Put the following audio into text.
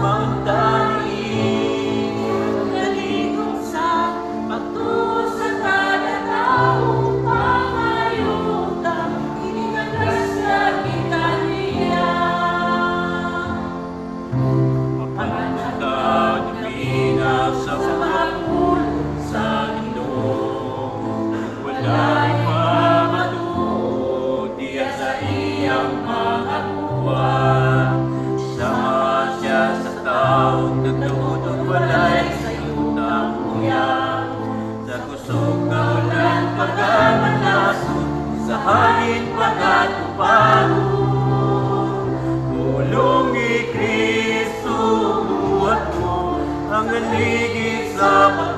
Mount Книги запад.